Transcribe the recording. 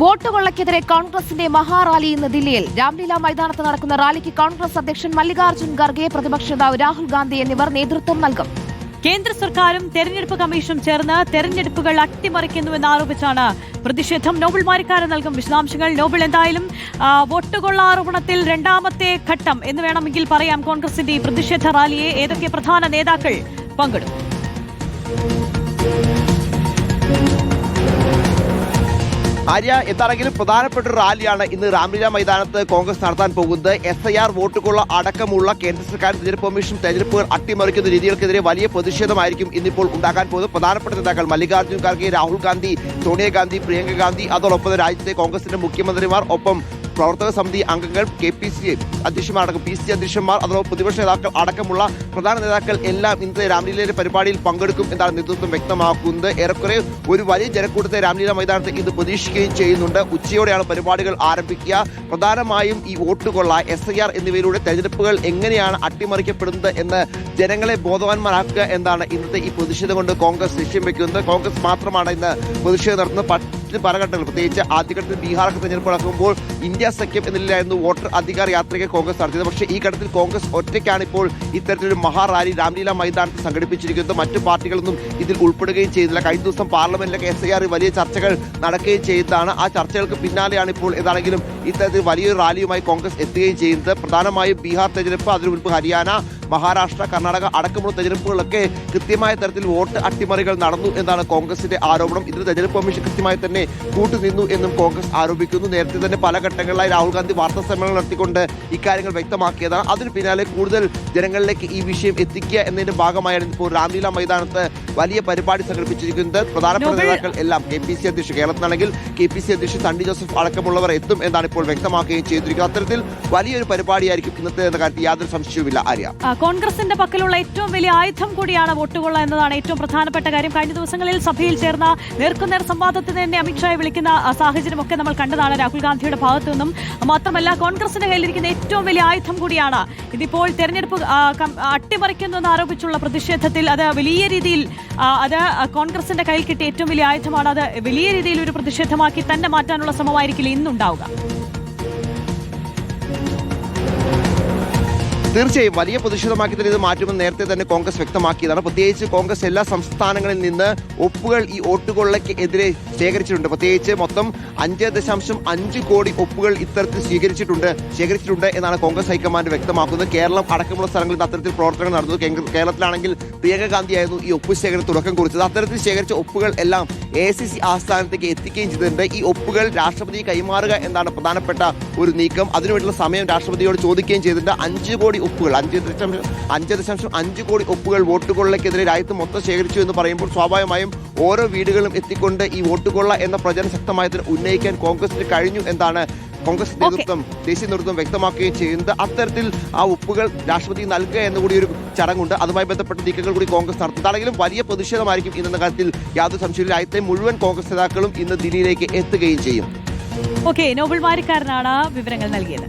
Vote കൊള്ളക്കെതിരെ കോൺഗ്രസിന്റെ മഹാറാലി ഇന്ന് ദില്ലിയിൽ. രാംലീല മൈതാനത്ത് നടക്കുന്ന റാലിക്ക് കോൺഗ്രസ് അധ്യക്ഷൻ മല്ലികാർജുൻ ഖർഗെ പ്രതിപക്ഷ നേതാവ് രാഹുൽ ഗാന്ധി എന്നിവർ നേതൃത്വം നൽകും. കേന്ദ്ര സർക്കാരും തെരഞ്ഞെടുപ്പ് കമ്മീഷനും ചേർന്ന് തെരഞ്ഞെടുപ്പുകൾ അട്ടിമറിക്കുന്നുവെന്നാരോപിച്ചാണ് പ്രതിഷേധം. നോബൽ മാരിക്കാരൻ നൽകും വിശദാംശങ്ങൾ. നോബൽ എന്തായാലും വോട്ട് വോട്ടുകൊള്ള ആരോപണത്തിൽ രണ്ടാമത്തെ ഘട്ടം എന്ന് വേണമെങ്കിൽ പറയാം. കോൺഗ്രസിന്റെ ഈ പ്രതിഷേധ റാലിയെ ഏതൊക്കെ പ്രധാന നേതാക്കൾ പങ്കെടുക്കും ആര്യ എന്താണെങ്കിലും പ്രധാനപ്പെട്ട റാലിയാണ് ഇന്ന് രാംലീല മൈതാനത്ത് കോൺഗ്രസ് നടത്താൻ പോകുന്നത്. എസ് ഐ ആർ വോട്ടുകൊള്ള അടക്കമുള്ള കേന്ദ്ര സർക്കാർ തിരഞ്ഞെടുപ്പ് കമ്മീഷൻ തെരഞ്ഞെടുപ്പുകൾ അട്ടിമറിക്കുന്ന രീതികൾക്കെതിരെ വലിയ പ്രതിഷേധമായിരിക്കും ഇന്നിപ്പോൾ ഉണ്ടാക്കാൻ പോകുന്നത്. പ്രധാനപ്പെട്ട നേതാക്കൾ മല്ലികാർജുൻ ഖാർഗെ രാഹുൽ ഗാന്ധി സോണിയാഗാന്ധി പ്രിയങ്ക ഗാന്ധി അതോടൊപ്പം രാജ്യത്തെ കോൺഗ്രസിന്റെ മുഖ്യമന്ത്രിമാർ ഒപ്പം പ്രവർത്തക സമിതി അംഗങ്ങൾ കെ പി സി അധ്യക്ഷന്മാർ അടക്കം പി സി അധ്യക്ഷന്മാർ അതോടൊപ്പം പ്രതിപക്ഷ നേതാക്കൾ അടക്കമുള്ള പ്രധാന നേതാക്കൾ എല്ലാം ഇന്നത്തെ രാംലീലയുടെ പരിപാടിയിൽ പങ്കെടുക്കും എന്നാണ് നേതൃത്വം വ്യക്തമാക്കുന്നത്. ഏറെക്കുറെ ഒരു വലിയ ജനക്കൂട്ടത്തെ രാംലീല മൈതാനത്ത് ഇന്ന് പ്രതീക്ഷിക്കുകയും ചെയ്യുന്നുണ്ട്. ഉച്ചയോടെയാണ് പരിപാടികൾ ആരംഭിക്കുക. പ്രധാനമായും ഈ വോട്ടുകൊള്ള എസ് ഐ ആർ എന്നിവയിലൂടെ തെരഞ്ഞെടുപ്പുകൾ എങ്ങനെയാണ് അട്ടിമറിക്കപ്പെടുന്നത് എന്ന് ജനങ്ങളെ ബോധവാന്മാരാക്കുക എന്നാണ് ഇന്നത്തെ ഈ പ്രതിഷേധം കൊണ്ട് കോൺഗ്രസ് ലക്ഷ്യം വെക്കുന്നത്. കോൺഗ്രസ് മാത്രമാണ് ഇന്ന് പ്രതിഷേധം നടത്തുന്നത്. മറ്റ് പല ഘട്ടങ്ങൾ പ്രത്യേകിച്ച് ആദ്യഘട്ടത്തിൽ ബീഹാറൊക്കെ തെരഞ്ഞെടുപ്പ് നടക്കുമ്പോൾ ഇന്ത്യ സഖ്യം എന്നില്ലായിരുന്നു വോട്ടർ അധികാര യാത്രയ്ക്ക് കോൺഗ്രസ് നടത്തിയത്. പക്ഷേ ഈ ഘട്ടത്തിൽ കോൺഗ്രസ് ഒറ്റയ്ക്കാണ് ഇപ്പോൾ ഇത്തരത്തിലൊരു മഹാറാലി രാംലീല മൈതാനത്ത് സംഘടിപ്പിച്ചിരിക്കുന്നത്. മറ്റു പാർട്ടികളൊന്നും ഇതിൽ ഉൾപ്പെടുകയും ചെയ്തില്ല. കഴിഞ്ഞ ദിവസം പാർലമെന്റിലൊക്കെ എസ് ഐ ആർ വലിയ ചർച്ചകൾ നടക്കുകയും ചെയ്തതാണ്. ആ ചർച്ചകൾക്ക് പിന്നാലെയാണ് ഇപ്പോൾ ഏതാണെങ്കിലും ഇത്തരത്തിൽ വലിയൊരു റാലിയുമായി കോൺഗ്രസ് എത്തുകയും ചെയ്യുന്നത്. പ്രധാനമായും ബീഹാർ തെരഞ്ഞെടുപ്പ് അതിനു മുൻപ് ഹരിയാന മഹാരാഷ്ട്ര കർണാടക അടക്കമുള്ള തെരഞ്ഞെടുപ്പുകളൊക്കെ കൃത്യമായ തരത്തിൽ വോട്ട് അട്ടിമറികൾ നടന്നു എന്നാണ് കോൺഗ്രസിന്റെ ആരോപണം. ഇതിന് തെരഞ്ഞെടുപ്പ് കമ്മീഷൻ കൃത്യമായി തന്നെ കൂട്ടുനിന്നു എന്നും കോൺഗ്രസ് ആരോപിക്കുന്നു. നേരത്തെ തന്നെ പല ഘട്ടങ്ങളിലായി രാഹുൽ ഗാന്ധി വാർത്താ സമ്മേളനം നടത്തിക്കൊണ്ട് ഇക്കാര്യങ്ങൾ വ്യക്തമാക്കിയതാണ്. അതിന് പിന്നാലെ കൂടുതൽ ജനങ്ങളിലേക്ക് ഈ വിഷയം എത്തിക്കുക എന്നതിന്റെ ഭാഗമായാണ് ഇപ്പോൾ രാംലീല മൈതാനത്ത് വലിയ പരിപാടി സംഘടിപ്പിച്ചിരിക്കുന്നത്. പ്രധാനപ്പെട്ട നേതാക്കൾ എല്ലാം കെ പി സി അധ്യക്ഷൻ കേരളത്തിലാണെങ്കിൽ കെ പി സി അധ്യക്ഷൻ സണ്ണി ജോസഫ് അടക്കമുള്ളവർ എത്തും എന്നാണ് ഇപ്പോൾ വ്യക്തമാക്കുകയും ചെയ്തിരിക്കുന്നത്. അത്തരത്തിൽ വലിയൊരു പരിപാടിയായിരിക്കും ഇന്നത്തെ എന്ന കാര്യത്തിൽ യാതൊരു സംശയവുമില്ല. ആര്യ? കോൺഗ്രസിന്റെ പക്കലുള്ള ഏറ്റവും വലിയ ആയുധം കൂടിയാണ് വോട്ടുകൊള്ള എന്നതാണ് ഏറ്റവും പ്രധാനപ്പെട്ട കാര്യം. കഴിഞ്ഞ ദിവസങ്ങളിൽ സഭയിൽ ചേർന്ന നേർക്കുനേർ സംവാദത്തിന് തന്നെ അമിത്ഷായെ വിളിക്കുന്ന സാഹചര്യമൊക്കെ നമ്മൾ കണ്ടതാണ് രാഹുൽ ഗാന്ധിയുടെ ഭാഗത്തു നിന്നും മാത്രമല്ല കോൺഗ്രസിന്റെ കയ്യിലിരിക്കുന്ന ഏറ്റവും വലിയ ആയുധം കൂടിയാണ്. ഇതിപ്പോൾ തെരഞ്ഞെടുപ്പ് അട്ടിമറിക്കുന്നു എന്ന് ആരോപിച്ചുള്ള പ്രതിഷേധത്തിൽ അത് വലിയ രീതിയിൽ അത് കോൺഗ്രസിന്റെ കയ്യിൽ കിട്ടിയ ഏറ്റവും വലിയ ആയുധമാണ്. അത് വലിയ രീതിയിൽ ഒരു പ്രതിഷേധമാക്കി തന്നെ മാറ്റാനുള്ള ശ്രമമായിരിക്കില്ല. ഇന്നുണ്ടാവുക. തീർച്ചയായും വലിയ പ്രതിഷേധമാക്കി ഇത് മാറ്റുമെന്ന് നേരത്തെ തന്നെ കോൺഗ്രസ് വ്യക്തമാക്കിയതാണ്. പ്രത്യേകിച്ച് കോൺഗ്രസ് എല്ലാ സംസ്ഥാനങ്ങളിൽ നിന്ന് ഒപ്പുകൾ ഈ വോട്ടുകൊള്ളയ്ക്ക് എതിരെ ശേഖരിച്ചിട്ടുണ്ട്. പ്രത്യേകിച്ച് മൊത്തം അഞ്ച് ദശാംശം അഞ്ച് കോടി ഒപ്പുകൾ ഇത്തരത്തിൽ സ്വീകരിച്ചിട്ടുണ്ട് ശേഖരിച്ചിട്ടുണ്ട് എന്നാണ് കോൺഗ്രസ് ഹൈക്കമാൻഡ് വ്യക്തമാക്കുന്നത്. കേരളം അടക്കമുള്ള സ്ഥലങ്ങളിൽ അത്തരത്തിൽ പ്രവർത്തനങ്ങൾ നടന്നു. കേരളത്തിലാണെങ്കിൽ പ്രിയങ്ക ഗാന്ധിയായിരുന്നു ഈ ഒപ്പ് ശേഖരം തുടക്കം കുറിച്ചത്. അത്തരത്തിൽ ശേഖരിച്ച ഒപ്പുകൾ എല്ലാം എ സി സി ആസ്ഥാനത്തേക്ക് എത്തിക്കുകയും ചെയ്തിട്ടുണ്ട്. ഈ ഒപ്പുകൾ രാഷ്ട്രപതി കൈമാറുക എന്നാണ് പ്രധാനപ്പെട്ട ഒരു നീക്കം. അതിനുവേണ്ടിയുള്ള സമയം രാഷ്ട്രപതിയോട് ചോദിക്കുകയും ചെയ്തിട്ടുണ്ട്. അഞ്ച് കോടി ഒപ്പുകൾ. അഞ്ച് ദശാംശം അഞ്ച് ദശാംശം അഞ്ച് കോടി ഒപ്പുകൾ വോട്ടുകൊള്ളക്കെതിരെ രാജ്യത്ത് മൊത്തം ശേഖരിച്ചു എന്ന് പറയുമ്പോൾ സ്വാഭാവികമായും ഓരോ വീടുകളും എത്തിക്കൊണ്ട് ഈ വോട്ടുകൊള്ള എന്ന പ്രചരണം ശക്തമായതിന് ഉന്നയിക്കാൻ കോൺഗ്രസിന് കഴിഞ്ഞു എന്നാണ് കോൺഗ്രസ് നേതൃത്വം ദേശീയ നേതൃത്വം വ്യക്തമാക്കുകയും ചെയ്യുന്നത്. അത്തരത്തിൽ ആ ഒപ്പുകൾ രാഷ്ട്രപതി നൽകുക എന്നുകൂടി ഒരു ചടങ്ങുണ്ട്. അതുമായി ബന്ധപ്പെട്ട നീക്കങ്ങൾ കൂടി കോൺഗ്രസ് നടത്തുന്നതാണെങ്കിലും വലിയ പ്രതിഷേധമായിരിക്കും ഇന്നെന്ന കാര്യത്തിൽ യാതൊരു സംശയമില്ല രാജ്യത്തെ മുഴുവൻ കോൺഗ്രസ് നേതാക്കളും ഇന്ന് ദില്ലിയിലേക്ക് എത്തുകയും ചെയ്യും. ഓക്കെ നോബിൾ മാരിക്കാരനാണ് വിവരങ്ങൾ നൽകിയത്.